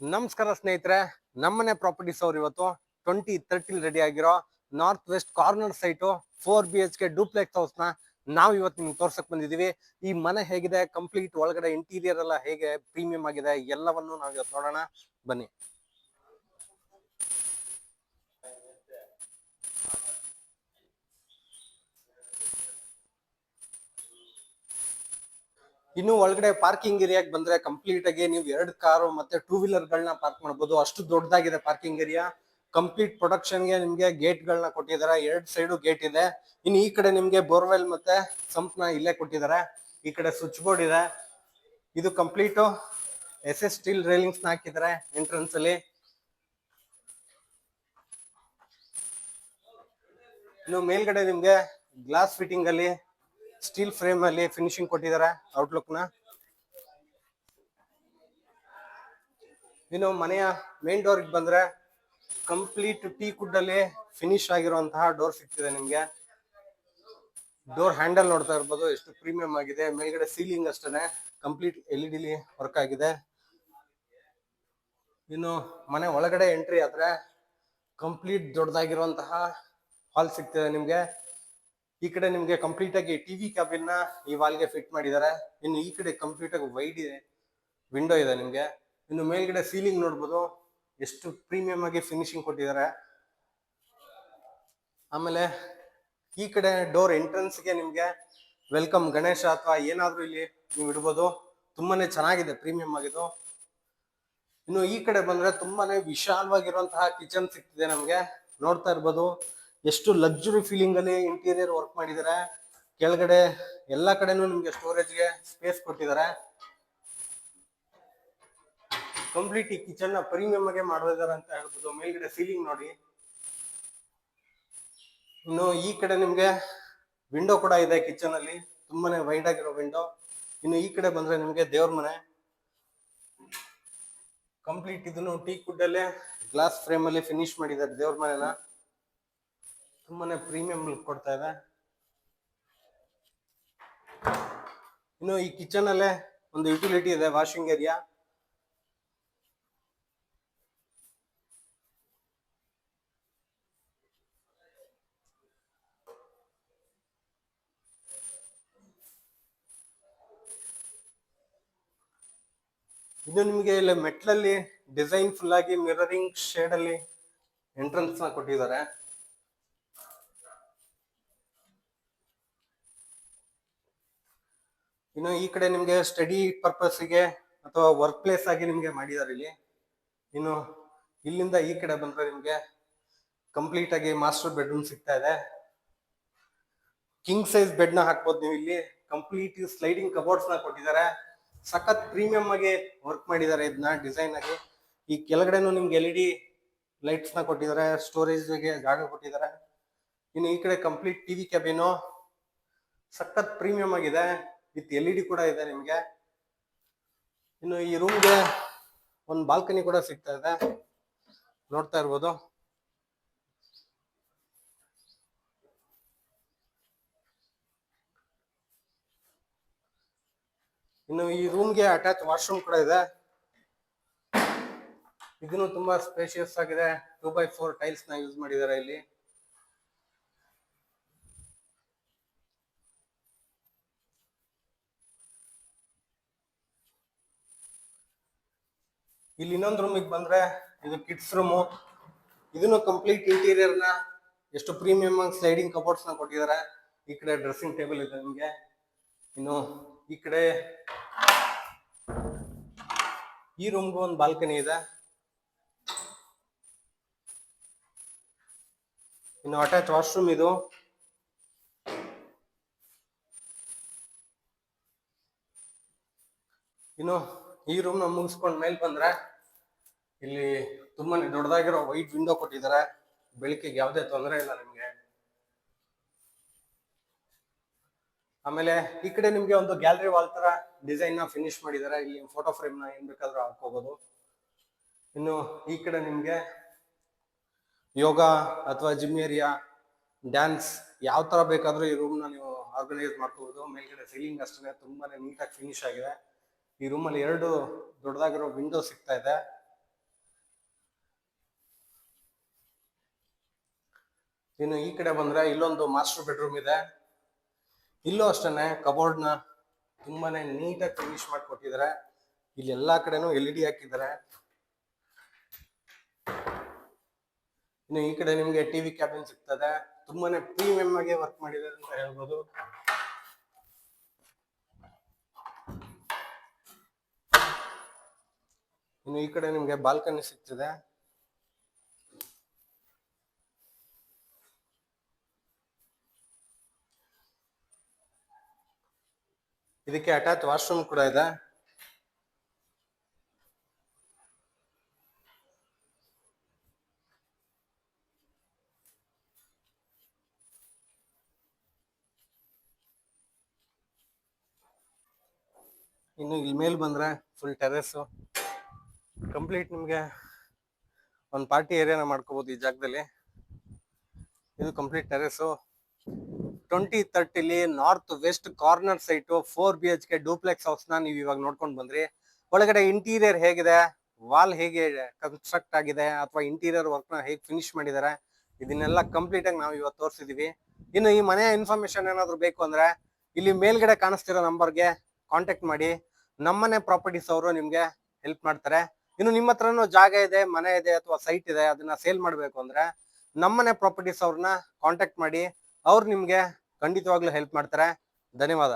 ನಮಸ್ಕಾರ ಸ್ನೇಹಿತರೆ, ನಮ್ಮನೆ ಪ್ರಾಪರ್ಟೀಸ್ ಅವ್ರು ಇವತ್ತು ಟ್ವೆಂಟಿ ತರ್ಟಿಲ್ ರೆಡಿ ಆಗಿರೋ north west corner site four B H K duplex house ನಾವು ಇವತ್ತು ನಿಮ್ಗೆ ತೋರ್ಸಕ್ ಬಂದಿದೀವಿ. ಈ ಮನೆ ಹೇಗಿದೆ ಕಂಪ್ಲೀಟ್ ಒಳಗಡೆ ಇಂಟೀರಿಯರ್ ಎಲ್ಲ ಹೇಗೆ ಪ್ರೀಮಿಯಂ ಆಗಿದೆ, ಎಲ್ಲವನ್ನು ನಾವು ಇವತ್ತು ನೋಡೋಣ. ಬನ್ನಿ. ಇನ್ನು ಒಳಗಡೆ ಪಾರ್ಕಿಂಗ್ ಏರಿಯಾಗೆ ಬಂದ್ರೆ ಕಂಪ್ಲೀಟ್ ಆಗಿ ನೀವು ಎರಡು ಕಾರು ಮತ್ತೆ ಟೂ ವೀಲರ್ ಗಳನ್ನ ಪಾರ್ಕ್ ಮಾಡಬಹುದು ಅಷ್ಟು ದೊಡ್ಡದಾಗಿದೆ ಪಾರ್ಕಿಂಗ್ ಏರಿಯಾ ಕಂಪ್ಲೀಟ್ ಪ್ರೊಡಕ್ಷನ್ಗೆ ನಿಮ್ಗೆ ಗೇಟ್ ಗಳನ್ನ ಕೊಟ್ಟಿದ್ದಾರೆ. ಎರಡ್ ಸೈಡು ಗೇಟ್ ಇದೆ. ಇನ್ನು ಈ ಕಡೆ ನಿಮ್ಗೆ ಬೋರ್ವೆಲ್ ಮತ್ತೆ ಸಂಪ್ನ ಇಲ್ಲೇ ಕೊಟ್ಟಿದ್ದಾರೆ. ಈ ಕಡೆ ಸ್ವಿಚ್ ಬೋರ್ಡ್ ಇದೆ. ಇದು complete S S steel railings ಹಾಕಿದ್ದಾರೆ ಎಂಟ್ರೆನ್ಸ್ ಅಲ್ಲಿ. ಇನ್ನು ಮೇಲ್ಗಡೆ ನಿಮ್ಗೆ ಗ್ಲಾಸ್ ಫಿಟ್ಟಿಂಗ್ ಅಲ್ಲಿ ಸ್ಟೀಲ್ ಫ್ರೇಮ್ ಅಲ್ಲಿ ಫಿನಿಶಿಂಗ್ ಕೊಟ್ಟಿದ್ದಾರೆ ಔಟ್ಲುಕ್ನ. ಇನ್ನು ಮನೆಯ ಮೇನ್ ಡೋರ್ ಬಂದ್ರೆ ಕಂಪ್ಲೀಟ್ ಟೀ ಕುಡ್ ಅಲ್ಲಿ ಫಿನಿಶ್ ಆಗಿರುವಂತಹ ಡೋರ್ ಸಿಗ್ತಿದೆ ನಿಮ್ಗೆ. ಡೋರ್ ಹ್ಯಾಂಡಲ್ ನೋಡ್ತಾ ಇರ್ಬೋದು, ಎಷ್ಟು ಪ್ರೀಮಿಯಂ ಆಗಿದೆ. ಮೇಲ್ಗಡೆ ಸೀಲಿಂಗ್ ಅಷ್ಟೇ ಕಂಪ್ಲೀಟ್ ಎಲ್ ಇ ಡಿಲಿ ವರ್ಕ್ ಆಗಿದೆ. ಇನ್ನು ಮನೆ ಒಳಗಡೆ ಎಂಟ್ರಿ ಆದ್ರೆ ಕಂಪ್ಲೀಟ್ ದೊಡ್ಡದಾಗಿರುವಂತಹ ಹಾಲ್ ಸಿಗ್ತಿದೆ ನಿಮ್ಗೆ. ಈ ಕಡೆ ನಿಮ್ಗೆ ಕಂಪ್ಲೀಟ್ ಆಗಿ ಟಿವಿ ಕ್ಯಾಬಿನ್ ಈ ವಾಲ್ಗೆ ಫಿಟ್ ಮಾಡಿದ್ದಾರೆ ಇನ್ನು ಈ ಕಡೆ ಕಂಪ್ಲೀಟ್ ಆಗಿ ವೈಡ್ ಇದೆ. ವಿಂಡೋ ಇದೆ ನಿಮ್ಗೆ. ಇನ್ನು ಮೇಲ್ಗಡೆ ಸೀಲಿಂಗ್ ನೋಡ್ಬೋದು. ಎಷ್ಟು ಪ್ರೀಮಿಯಂ ಆಗಿ ಫಿನಿಶಿಂಗ್ ಕೊಟ್ಟಿದ್ದಾರೆ ಆಮೇಲೆ ಈ ಕಡೆ ಡೋರ್ ಎಂಟ್ರೆನ್ಸ್ಗೆ ನಿಮ್ಗೆ ವೆಲ್ಕಮ್ ಗಣೇಶ ಅಥವಾ ಏನಾದರೂ ಇಲ್ಲಿ ನೀವು ಇಡ್ಬೋದು. ತುಂಬಾನೇ ಚೆನ್ನಾಗಿದೆ ಪ್ರೀಮಿಯಂ ಆಗಿದ್ದು. ಇನ್ನು ಈ ಕಡೆ ಬಂದ್ರೆ ತುಂಬಾನೇ ವಿಶಾಲವಾಗಿರುವಂತಹ ಕಿಚನ್ ಸಿಗ್ತಿದೆ ನಮ್ಗೆ. ನೋಡ್ತಾ ಇರ್ಬೋದು. ಎಷ್ಟು ಲಕ್ಸುರಿ ಫೀಲಿಂಗ್ ಅಲ್ಲಿ ಇಂಟೀರಿಯರ್ ವರ್ಕ್ ಮಾಡಿದ್ದಾರೆ ಕೆಳಗಡೆ ಎಲ್ಲಾ ಕಡೆನೂ ನಿಮ್ಗೆ ಸ್ಟೋರೇಜ್ಗೆ ಸ್ಪೇಸ್ ಕೊಟ್ಟಿದ್ದಾರೆ ಕಂಪ್ಲೀಟ್ ಈ ಕಿಚನ್ನ ಪ್ರೀಮಿಯಂ ಆಗಿ ಮಾಡಿದಾರೆ ಅಂತ ಹೇಳ್ಬೋದು. ಮೇಲ್ಗಡೆ ಸೀಲಿಂಗ್ ನೋಡಿ. ಇನ್ನು ಈ ಕಡೆ ನಿಮ್ಗೆ ವಿಂಡೋ ಕೂಡ ಇದೆ ಕಿಚನ್ ಅಲ್ಲಿ. ತುಂಬಾನೇ ವೈಡ್ ಆಗಿರೋ ವಿಂಡೋ ಇನ್ನು ಈ ಕಡೆ ಬಂದ್ರೆ ನಿಮ್ಗೆ ದೇವ್ರ ಮನೆ. ಕಂಪ್ಲೀಟ್ ಇದನ್ನು ಟೀ ಕುಡ್ಡಲ್ಲೇ ಗ್ಲಾಸ್ ಫ್ರೇಮ್ ಅಲ್ಲಿ ಫಿನಿಶ್ ಮಾಡಿದ್ದಾರೆ ದೇವ್ರ ಮನೆನ. ತುಂಬಾನೇ ಪ್ರೀಮಿಯಂ ಲುಕ್ ಕೊಡ್ತಾ ಇದೆ. ಇನ್ನು ಈ ಕಿಚನ್ ಅಲ್ಲೇ ಒಂದು ಯುಟಿಲಿಟಿ ಇದೆ ವಾಷಿಂಗ್ ಏರಿಯಾ ಇದು ನಿಮಗೆ ಇಲ್ಲಿ ಮೆಟ್ಲಲ್ಲಿ ಡಿಸೈನ್ ಫುಲ್ ಆಗಿ ಮಿರರಿಂಗ್ ಶೇಡ್ ಅಲ್ಲಿ ಎಂಟ್ರೆನ್ಸ್ನ ಕೊಟ್ಟಿದ್ದಾರೆ. ಇನ್ನು ಈ ಕಡೆ ನಿಮಗೆ ಸ್ಟಡಿ ಪರ್ಪಸ್ಗೆ ಅಥವಾ ವರ್ಕ್ ಪ್ಲೇಸ್ ಆಗಿ ನಿಮಗೆ ಮಾಡಿದ್ದಾರೆ ಇಲ್ಲಿ. ಇನ್ನು ಇಲ್ಲಿಂದ ಈ ಕಡೆ ಬಂದ್ರೆ ನಿಮಗೆ ಕಂಪ್ಲೀಟ್ ಆಗಿ ಮಾಸ್ಟರ್ ಬೆಡ್ರೂಮ್ ಸಿಗ್ತಾ ಇದೆ. ಕಿಂಗ್ ಸೈಜ್ ಬೆಡ್ನ ಹಾಕ್ಬೋದು ನೀವು ಇಲ್ಲಿ. ಕಂಪ್ಲೀಟ್ ಸ್ಲೈಡಿಂಗ್ ಕಬೋರ್ಡ್ಸ್ನ ಕೊಟ್ಟಿದ್ದಾರೆ. ಸಖತ್ ಪ್ರೀಮಿಯಂ ಆಗಿ ವರ್ಕ್ ಮಾಡಿದ್ದಾರೆ ಇದನ್ನ ಡಿಸೈನ್ ಆಗಿ. ಈ ಕೆಳಗಡೆನು ನಿಮ್ಗೆ ಎಲ್ ಇ ಡಿ ಲೈಟ್ಸ್ನ ಕೊಟ್ಟಿದ್ದಾರೆ ಸ್ಟೋರೇಜ್ಗೆ ಜಾಗ ಕೊಟ್ಟಿದ್ದಾರೆ. ಇನ್ನು ಈ ಕಡೆ ಕಂಪ್ಲೀಟ್ ಟಿವಿ ಕ್ಯಾಬಿನು ಸಖತ್ ಪ್ರೀಮಿಯಂ ಆಗಿದೆ. ವಿತ್ ಎಲ್ ಇ ಡಿ ಕೂಡ ಇದೆ ನಿಮ್ಗೆ. ಇನ್ನು ಈ ರೂಮ್ಗೆ ಒಂದು ಬಾಲ್ಕನಿ ಕೂಡ ಸಿಗ್ತಾ ಇದೆ. ನೋಡ್ತಾ ಇರ್ಬೋದು. ಇನ್ನು ಈ ರೂಮ್ಗೆ ಅಟ್ಯಾಚ್ ವಾಶ್ರೂಮ್ ಕೂಡ ಇದೆ. ಇದನ್ನು ತುಂಬಾ ಸ್ಪೇಷಿಯಸ್ ಆಗಿದೆ. ಟೂ ಬೈ ಫೋರ್ ಟೈಲ್ಸ್ನ ಯೂಸ್ ಮಾಡಿದ್ದಾರೆ ಇಲ್ಲಿ. ಇಲ್ಲಿ ಇನ್ನೊಂದು ರೂಮಿಗೆ ಬಂದ್ರೆ ಇದು ಕಿಡ್ಸ್ ರೂಮು ಇದನ್ನು ಕಂಪ್ಲೀಟ್ ಇಂಟೀರಿಯರ್ನ ಎಷ್ಟು ಪ್ರೀಮಿಯಂ ಆಗಿ ಸ್ಲೈಡಿಂಗ್ ಕಬೋರ್ಡ್ಸ್ನ ಕೊಟ್ಟಿದ್ದಾರೆ. ಈ ಕಡೆ ಡ್ರೆಸ್ಸಿಂಗ್ ಟೇಬಲ್ ಇದೆ ನಿಮಗೆ. ಇನ್ನು ಈ ಕಡೆ ಈ ರೂಮ್ಗೂ ಒಂದು ಬಾಲ್ಕನಿ ಇದೆ. ಇನ್ನು ಅಟ್ಯಾಚ್ ವಾಶ್ರೂಮ್ ಇದು. ಇನ್ನು ಈ ರೂಮ್ನ ಮುಗಿಸ್ಕೊಂಡ್ ಮೇಲೆ ಬಂದ್ರೆ ಇಲ್ಲಿ ತುಂಬಾನೇ ದೊಡ್ಡದಾಗಿರೋ ವೈಟ್ ವಿಂಡೋ ಕೊಟ್ಟಿದ್ದಾರೆ ಬೆಳಕಿಗೆ ಯಾವುದೇ ತೊಂದರೆ ಇಲ್ಲ ನಿಮ್ಗೆ. ಆಮೇಲೆ ಈ ಕಡೆ ನಿಮ್ಗೆ ಒಂದು ಗ್ಯಾಲರಿ ವಾಲ್ ತರ ಡಿಸೈನ್ನ ಫಿನಿಶ್ ಮಾಡಿದ್ದಾರೆ ಇಲ್ಲಿ ಫೋಟೋ ಫ್ರೇಮ್ನ ಏನ್ ಬೇಕಾದ್ರೂ ಹಾಕೋಬಹುದು ಇನ್ನು ಈ ಕಡೆ ನಿಮ್ಗೆ ಯೋಗ ಅಥವಾ ಜಿಮ್ ಏರಿಯಾ ಡ್ಯಾನ್ಸ್ ಯಾವ ತರ ಬೇಕಾದ್ರೂ ಈ ರೂಮ್ನ ನೀವು ಆರ್ಗನೈಸ್ ಮಾಡ್ಕೋಬಹುದು ಮೇಲ್ಗಡೆ ಸೀಲಿಂಗ್ ಅಷ್ಟೇ ತುಂಬಾನೇ ನೀಟಾಗಿ ಫಿನಿಶ್ ಆಗಿದೆ. ಈ ರೂಮಲ್ಲಿ ಎರಡು ದೊಡ್ಡದಾಗಿರೋ ವಿಂಡೋ ಸಿಗ್ತಾ ಇದೆ. ಇನ್ನು ಈ ಕಡೆ ಬಂದ್ರೆ ಇಲ್ಲೊಂದು ಮಾಸ್ಟರ್ ಬೆಡ್ರೂಮ್ ಇದೆ. ಇಲ್ಲೂ ಅಷ್ಟೇ ಕಬೋರ್ಡ್ನ ತುಂಬಾನೇ ನೀಟಾಗಿ ಫಿನಿಶ್ ಮಾಡಿಕೊಟ್ಟಿದ್ದಾರೆ ಇಲ್ಲಿ ಎಲ್ಲಾ ಕಡೆನೂ ಎಲ್ ಇ ಡಿ ಹಾಕಿದ್ದಾರೆ. ಇನ್ನು ಈ ಕಡೆ ನಿಮ್ಗೆ ಟಿವಿ ಕ್ಯಾಬಿನ್ ಸಿಗ್ತದೆ. ತುಂಬಾನೇ ಪ್ರೀಮಿಯಂ ಆಗಿ ವರ್ಕ್ ಮಾಡಿದ್ದಾರೆ ಅಂತ ಹೇಳ್ಬೋದು. ಇನ್ನು ಈ ಕಡೆ ನಿಮ್ಗೆ ಬಾಲ್ಕನಿ ಸಿಗ್ತದೆ. ಇದಕ್ಕೆ ಅಟ್ಯಾಚ್ ವಾಶ್ರೂಮ್ ಕೂಡ ಇದೆ. ಇನ್ನು ಇಲ್ಲಿ ಮೇಲ್ ಬಂದ್ರೆ ಫುಲ್ ಟೆರೆಸ್ ಕಂಪ್ಲೀಟ್ ನಿಮಗೆ ಒಂದು ಪಾರ್ಟಿ ಏರಿಯಾನ ಮಾಡ್ಕೋಬಹುದು ಈ ಜಾಗದಲ್ಲಿ. ಇದು complete terrace twenty ತರ್ಟಿಲಿ north west corner site four B H K duplex ಹೌಸ್ನ ನೀವು ಇವಾಗ ನೋಡ್ಕೊಂಡು ಬಂದ್ರಿ. ಒಳಗಡೆ ಇಂಟೀರಿಯರ್ ಹೇಗಿದೆ? ವಾಲ್ ಹೇಗೆ ಕನ್ಸ್ಟ್ರಕ್ಟ್ ಆಗಿದೆ? ಅಥವಾ ಇಂಟೀರಿಯರ್ ವರ್ಕ್ನ ಹೇಗೆ ಫಿನಿಶ್ ಮಾಡಿದ್ದಾರೆ ಇದನ್ನೆಲ್ಲ ಕಂಪ್ಲೀಟ್ ಆಗಿ ನಾವು ಇವತ್ತು ತೋರಿಸಿದೀವಿ. ಇನ್ನು ಈ ಮನೆಯ ಇನ್ಫಾರ್ಮೇಶನ್ ಏನಾದರೂ ಬೇಕು ಅಂದ್ರೆ ಇಲ್ಲಿ ಮೇಲ್ಗಡೆ ಕಾಣಿಸ್ತಿರೋ ನಂಬರ್ಗೆ ಕಾಂಟ್ಯಾಕ್ಟ್ ಮಾಡಿ. ನಮ್ಮನೆ ಪ್ರಾಪರ್ಟೀಸ್ ಅವರು ನಿಮಗೆ ಹೆಲ್ಪ್ ಮಾಡ್ತಾರೆ. ಇನ್ನು ನಿಮ್ಮ ಹತ್ರನೂ ಜಾಗ ಇದೆ, ಮನೆ ಇದೆ ಅಥವಾ ಸೈಟ್ ಇದೆ, ಅದನ್ನ ಸೇಲ್ ಮಾಡಬೇಕು ಅಂದ್ರೆ ನಮ್ಮನೆ ಪ್ರಾಪರ್ಟೀಸ್ ಅವ್ರನ್ನ ಕಾಂಟ್ಯಾಕ್ಟ್ ಮಾಡಿ, ಅವ್ರು ನಿಮ್ಗೆ ಖಂಡಿತವಾಗ್ಲೂ ಹೆಲ್ಪ್ ಮಾಡ್ತಾರೆ. ಧನ್ಯವಾದ.